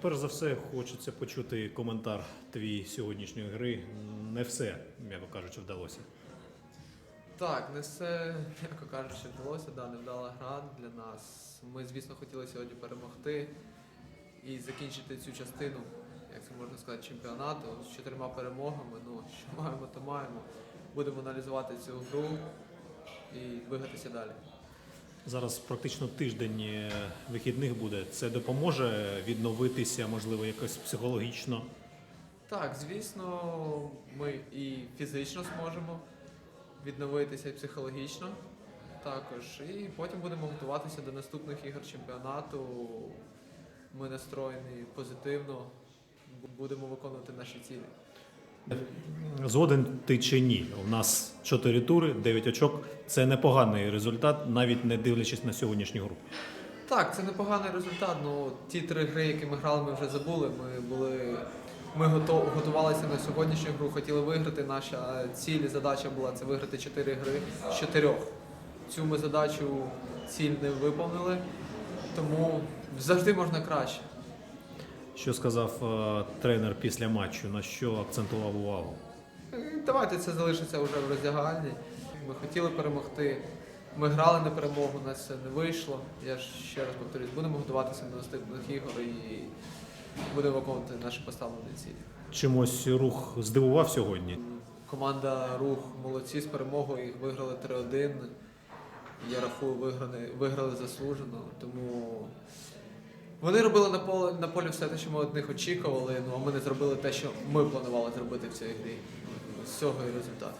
перш за все, хочеться почути коментар твій сьогоднішньої гри. Не все, м'яко кажучи, вдалося. Так, не все, м'яко кажучи, вдалося, да, невдала гра для нас. Ми, звісно, хотіли сьогодні перемогти і закінчити цю частину, як це можна сказати, чемпіонату з чотирма перемогами. Ну, що маємо, то маємо. Будемо аналізувати цю гру і двигатися далі. Зараз практично тиждень е, вихідних буде. Це допоможе відновитися, можливо, якось психологічно. Так, звісно, ми і фізично зможемо відновитися і психологічно також. І потім будемо готуватися до наступних ігор чемпіонату. Ми настроєні позитивно, будемо виконувати наші цілі. Згоден ти чи ні? У нас 4 тури, 9 очок. Це непоганий результат, навіть не дивлячись на сьогоднішню гру. Так, це непоганий результат. Ну ті три гри, які ми грали, ми вже забули. Ми були. Ми готувалися на сьогоднішню гру, хотіли виграти. Наша ціль і задача була це виграти чотири гри з чотирьох. Цю ми задачу ціль не виповнили, тому завжди можна краще. Що сказав е, тренер після матчу, на що акцентував увагу? Давайте це залишиться вже в роздягальні. Ми хотіли перемогти. Ми грали на перемогу, у нас це не вийшло. Я ж ще раз повторюсь, будемо готуватися до наступних ігор і будемо виконувати наші поставлені цілі. Чимось рух здивував сьогодні. Команда Рух молодці з перемогою, їх виграли 3-1. Я рахую, виграли, виграли заслужено. Тому вони робили на полі, на полі все те, що ми від них очікували, ну а ми не зробили те, що ми планували зробити в цій грі. З цього і результат.